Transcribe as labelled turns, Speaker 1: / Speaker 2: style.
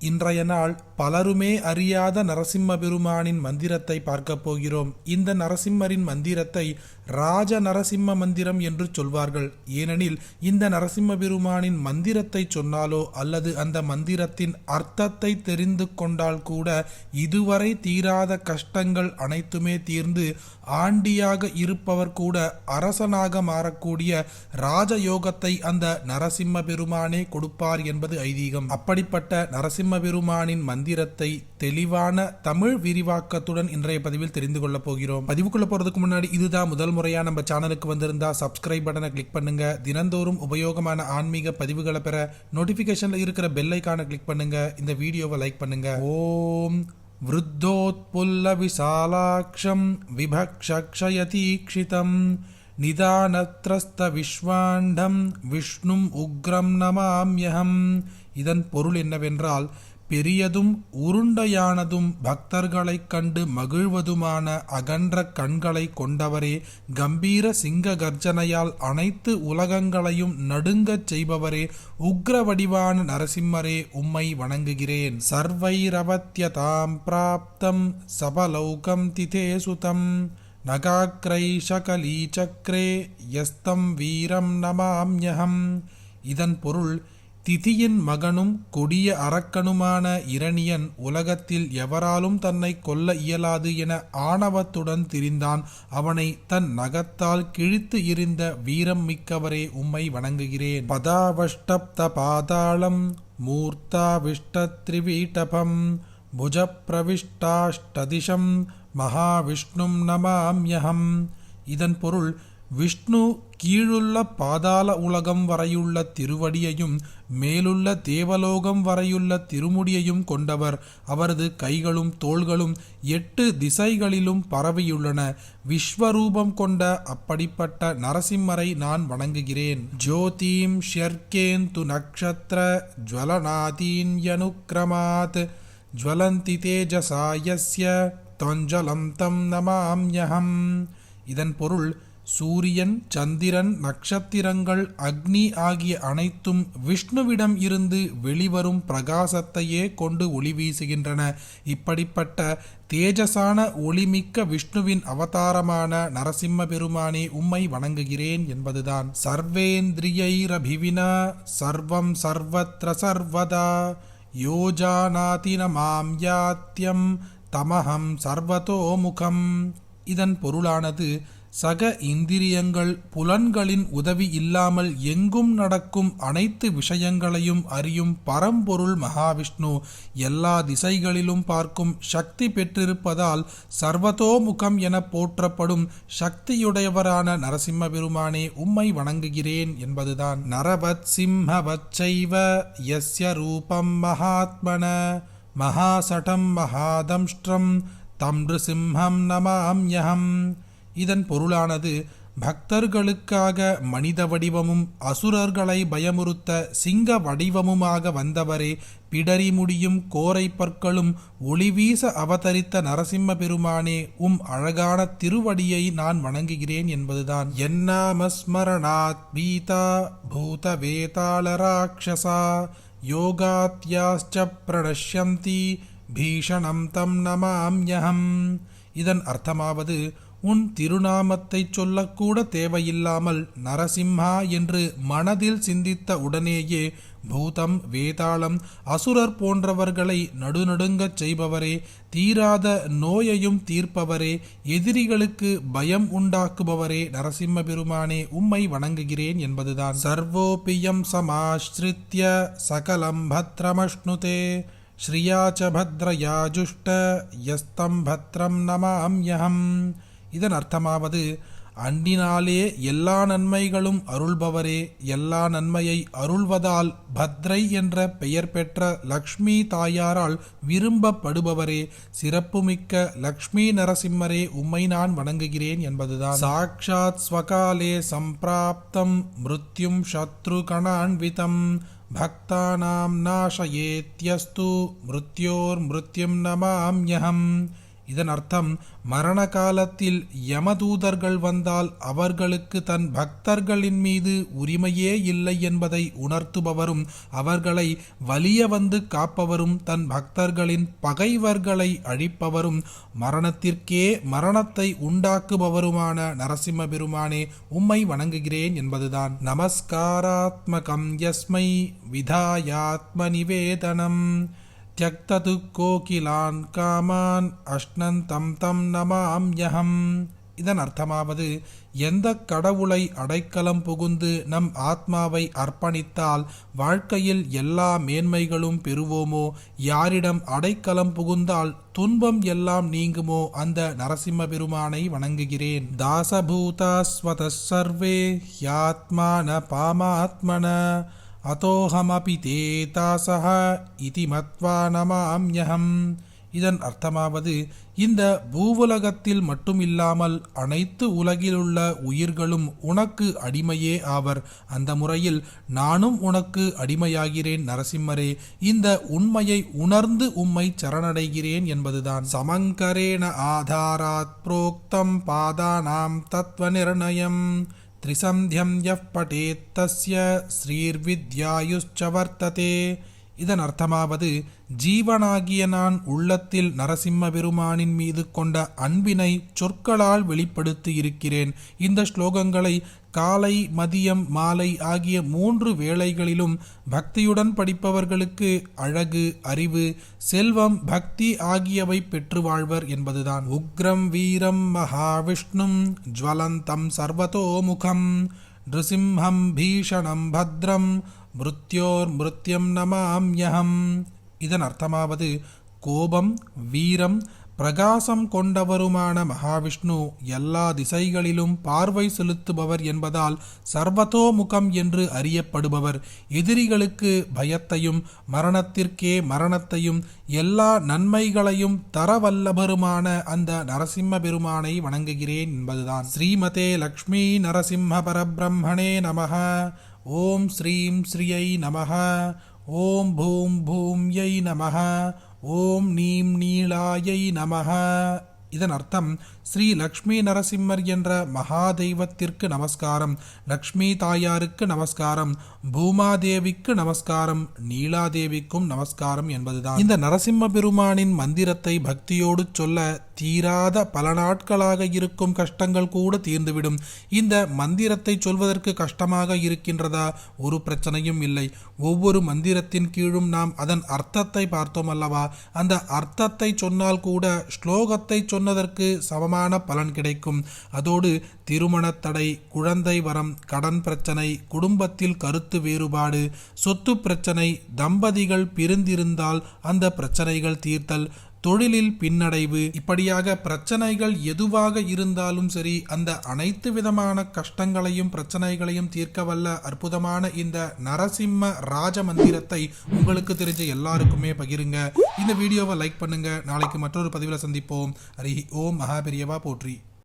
Speaker 1: இன்றைய நாள் பலருமே அறியாத நரசிம்ம பெருமானின் மந்திரத்தை பார்க்கப் போகிறோம். இந்த நரசிம்மரின் மந்திரத்தை ராஜ நரசிம்ம மந்திரம் என்று சொல்வார்கள். ஏனெனில் இந்த நரசிம்ம பெருமானின் மந்திரத்தை சொன்னாலோ அல்லது அந்த மந்திரத்தின் அர்த்தத்தை தெரிந்து கொண்டால் கூட இதுவரை தீராத கஷ்டங்கள் அனைத்துமே தீர்ந்து ஆண்டியாக இருப்பவர் கூட அரசனாக மாறக்கூடிய ராஜயோகத்தை அந்த நரசிம்ம பெருமானே கொடுப்பார் என்பது ஐதீகம். அப்படிப்பட்ட நரசிம்ம பெருமானின் மந்திரத்தை தெளிவான தமிழ் விரிவாக்கத்துடன் இன்றைய பதிவில் தெரிந்து கொள்ளப் போகிறோம் பதிவுக்குள்ள போறதுக்கு முன்னாடி இதுதான் முதல் முறையா நம்ம சேனலுக்கு வந்திருந்தா சப்ஸ்கிரைப் பட்டனை கிளிக் பண்ணுங்க தினந்தோறும் உபயோகமான ஆன்மீக பதிவுகளை பெற நோட்டிபிகேஷன்ல இருக்கிற பெல் ஐக்கானை கிளிக் பண்ணுங்க இந்த வீடியோவை லைக் பண்ணுங்க ஓம் वृद्धोत्पुल्लविशालाक्षं विभक्षक्षयतीक्षितं நிதானத்ரஸ்தவிஸ்வாண்டம் விஷ்ணும் உக்ரம் நமாம்யகம் இதன் பொருள் என்னவென்றால் பெரியதும் உருண்டையானதும் பக்தர்களைக் கண்டு மகிழ்வதுமான அகன்ற கண்களை கொண்டவரே கம்பீர சிங்க கர்ஜனையால் அனைத்து உலகங்களையும் நடுங்கச் செய்பவரே உக்ர வடிவான நரசிம்மரே உம்மை வணங்குகிறேன். சர்வைரவத்யதாம் பிராப்தம் சபலௌகம் திதே சுதம் நகாக்ரைஷகலீச்சக்ரே யஸ்தம் வீரம் நமாம்யகம் இதன் பொருள் திதியின் மகனும் கொடிய அரக்கனுமான இரணியன் உலகத்தில் எவராலும் தன்னை கொல்ல இயலாது என ஆணவத்துடன் திரிந்தான். அவனை தன் நகத்தால் கிழித்து இருந்த வீரம் மிக்கவரே உம்மை வணங்குகிறேன். பதாவஷ்டப்த பாதாளம் மூர்த்தாவிஷ்டத்ரிவீட்டபம் புஜப்பிரவிஷ்டாஷ்டதிஷம் மகாவிஷ்ணும் நமாம்யகம் இதன் பொருள் விஷ்ணு கீழுள்ள பாதாள உலகம் வரையுள்ள திருவடியையும் மேலுள்ள தேவலோகம் வரையுள்ள திருமுடியையும் கொண்டவர். அவரது கைகளும் தோள்களும் எட்டு திசைகளிலும் பரவியுள்ளன. விஸ்வரூபம் கொண்ட அப்படிப்பட்ட நரசிம்மரை நான் வணங்குகிறேன். ஜோதிம் ஷர்கேந்து நக்ஷத்திர ஜுவலநாதீன்யனுக்கிரமாத் ஜுவலந்தி தேஜசாயஸ்ய தொஞ்சலம் தம் நமாம்யகம் இதன் பொருள் சூரியன் சந்திரன் நட்சத்திரங்கள் அக்னி ஆகிய அனைத்தும் விஷ்ணுவிடம் இருந்து வெளிவரும் பிரகாசத்தையே கொண்டு ஒளி வீசுகின்றன. இப்படிப்பட்ட தேஜசான ஒளிமிக்க விஷ்ணுவின் அவதாரமான நரசிம்ம பெருமானே உம்மை வணங்குகிறேன் என்பதுதான். சர்வேந்திரியைரபிவினா சர்வம் சர்வத்ர சர்வதா யோஜானாதின நமாம் யாத்தியம் தமஹம் சர்வதோமுகம். இதன் பொருளானது சக இந்திரியங்கள் புலன்களின் உதவி இல்லாமல் எங்கும் நடக்கும் அனைத்து விஷயங்களையும் அறியும் பரம்பொருள் மகாவிஷ்ணு எல்லா திசைகளிலும் பார்க்கும் சக்தி பெற்றிருப்பதால் சர்வதோமுகம் என போற்றப்படும் சக்தியுடையவரான நரசிம்ம பெருமானே உம்மை வணங்குகிறேன் என்பதுதான். நரவத் செய்வ யஸ்ய ரூபம் மகாத்மன மகாசடம் மகாதம்ஷ்டம் தம் நிருசிம்ஹம் நமாம்யகம் இதன் பொருளானது பக்தர்களுக்காக மனித வடிவமும் அசுரர்களை பயமுறுத்த சிங்க வடிவமுமாக வந்தவரே பிடரி முடியும் கோரை பற்களும் ஒளிவீச அவதரித்த நரசிம்ம பெருமானே உம் அழகான திருவடியை நான் வணங்குகிறேன் என்பதுதான். என்னாமஸ்மரணாத் பீதா பூத வேதாளராட்சசா யோகாத்யாச்ச பிரணஷ்யந்தி பீஷணம் தம் நமாம்யகம் இதன் அர்த்தமாவது உன் திருநாமத்தை சொல்லக்கூட தேவையில்லாமல் நரசிம்ஹா என்று மனதில் சிந்தித்த உடனேயே பூதம் வேதாளம் அசுரர் போன்றவர்களை நடுநடுங்கச் செய்பவரே தீராத நோயையும் தீர்ப்பவரே எதிரிகளுக்கு பயம் உண்டாக்குபவரே நரசிம்ம பெருமானே உம்மை வணங்குகிறேன் என்பதுதான். சர்வோபியம் சமாஸ்ரித்ய சகலம் பத்ரமஷ்ணுதே. ஸ்ரீயா ச பத்ரயா ஜுஷ்ட யஸ்தம் பத்ரம் நமாம்யகம் இதன் அர்த்தமாவது அண்டினாலே எல்லா நன்மைகளும் அருள்பவரே எல்லா நன்மையை அருள்வதால் பத்ரை என்ற பெயர் பெற்ற லக்ஷ்மி தாயாரால் விரும்பப்படுபவரே சிறப்புமிக்க லக்ஷ்மி நரசிம்மரே உம்மை நான் வணங்குகிறேன் என்பதுதான். சாக்ஷாத் ஸ்வகாலே சம்பிராப்தம் மிருத்யும் சத்ரு கணான்விதம் பக்தானாம் நாசயேத்யஸ்து மிருத்யோர் மிருத்யும் நமாம்யகம் இதன் அர்த்தம் மரண காலத்தில் யமதூதர்கள் வந்தால் அவர்களுக்கு தன் பக்தர்களின் மீது உரிமையே இல்லை என்பதை உணர்த்துபவரும் அவர்களை வலிய வந்து காப்பவரும் தன் பக்தர்களின் பகைவர்களை அழிப்பவரும் மரணத்திற்கே மரணத்தை உண்டாக்குபவருமான நரசிம்ம பெருமானே உம்மை வணங்குகிறேன் என்பதுதான். நமஸ்காராத்மகம் யஸ்மை விதாயாத்ம நிவேதனம். त्यक्ततु கோகிலான் காமான் அஷ்ணந்தம் தம் நமாம்யகம் இதன் அர்த்தமாவது எந்த கடவுளை அடைக்கலம் புகுந்து நம் ஆத்மாவை அர்ப்பணித்தால் வாழ்க்கையில் எல்லா மேன்மைகளும் பெறுவோமோ யாரிடம் அடைக்கலம் புகுந்தால் துன்பம் எல்லாம் நீங்குமோ அந்த நரசிம்ம பெருமானை வணங்குகிறேன் தாசபூதாஸ்வத சர்வே யாத்மான பாமாத்மன அத்தோஹமபி தேதாசஹ இதி மத்வா நமாம்யகம் இதன் அர்த்தமாவது இந்த பூவுலகத்தில் மட்டுமில்லாமல் அனைத்து உலகிலுள்ள உயிர்களும் உனக்கு அடிமையே ஆவர். அந்த முறையில் நானும் உனக்கு அடிமையாகிறேன் நரசிம்மரே. இந்த உண்மையை உணர்ந்து உம்மை சரணடைகிறேன் என்பதுதான். சமங்கரேண ஆதாராத் புரோக்தம் பாதானாம் தத்துவ நிர்ணயம். त्रिसन्ध्यं यः पठेत्तस्य श्रीर्विद्यायुश्च वर्तते। இதன் அர்த்தமாவது ஜீவனாகிய நான் உள்ளத்தில் நரசிம்ம பெருமானின் மீது கொண்ட அன்பினை சொற்களால் வெளிப்படுத்தி இருக்கிறேன். இந்த ஸ்லோகங்களை காலை மதியம் மாலை ஆகிய மூன்று வேளைகளிலும் பக்தியுடன் படிப்பவர்களுக்கு அழகு அறிவு செல்வம் பக்தி ஆகியவை பெற்று வாழ்வர் என்பதுதான். உக்ரம் வீரம் மகாவிஷ்ணும் ஜுவலந்தம் சர்வதோமுகம் நிருசிம்ஹம் பீஷணம் பத்ரம் மிருத்யோர் மிருத்யம் நமாம்யகம் இதன் அர்த்தமாவது கோபம் வீரம் பிரகாசம் கொண்டவருமான மகாவிஷ்ணு எல்லா திசைகளிலும் பார்வை செலுத்துபவர் என்பதால் சர்வதோமுகம் என்று அறியப்படுபவர். எதிரிகளுக்கு பயத்தையும் மரணத்திற்கே மரணத்தையும் எல்லா நன்மைகளையும் தரவல்லபருமான அந்த நரசிம்ம பெருமானை வணங்குகிறேன் என்பதுதான். ஸ்ரீமதே லக்ஷ்மி நரசிம்ம பரபிரம்மணே நமக ஓம் ஸ்ரீம் ஸ்ரீயை நமக ஓம் பூம் பூம்யை நமக ஓம் நீம் நீளாயை நமக இதன் அர்த்தம் ஸ்ரீ லக்ஷ்மி நரசிம்மர் என்ற மகாதெய்வத்திற்கு நமஸ்காரம் லக்ஷ்மி தாயாருக்கு நமஸ்காரம் பூமாதேவிக்கு நமஸ்காரம் நீலாதேவிக்கும் நமஸ்காரம் என்பதுதான். இந்த நரசிம்ம பெருமானின் மந்திரத்தை பக்தியோடு சொல்ல தீராத பல நாட்களாக இருக்கும் கஷ்டங்கள் கூட தீர்ந்துவிடும். இந்த மந்திரத்தை சொல்வதற்கு கஷ்டமாக இருக்கின்றதா? ஒரு பிரச்சனையும் இல்லை. ஒவ்வொரு மந்திரத்தின் கீழும் நாம் அதன் அர்த்தத்தை பார்த்தோம் அல்லவா? அந்த அர்த்தத்தை சொன்னால் கூட ஸ்லோகத்தை சொன்னதற்கு சமமான பலன் கிடைக்கும். அதோடு திருமணத் தடை குழந்தை வரம் கடன் பிரச்சனை குடும்பத்தில் கருத்து வேறுபாடு சொத்து பிரச்சனை தம்பதிகள் பிரிந்திருந்தால் அந்த பிரச்சனைகள் தீர்த்தல் தொழிலில் பின்னடைவு இப்படியாக பிரச்சனைகள் எதுவாக இருந்தாலும் சரி அந்த அனைத்து விதமான கஷ்டங்களையும் பிரச்சனைகளையும் தீர்க்க வல்ல அற்புதமான இந்த நரசிம்ம ராஜ மந்திரத்தை உங்களுக்கு தெரிஞ்ச எல்லாருக்குமே பகிருங்க. இந்த வீடியோவை லைக் பண்ணுங்க. நாளைக்கு மற்றொரு பதிவில் சந்திப்போம். ஹரி ஓம் மகாபெரியவா போற்றி.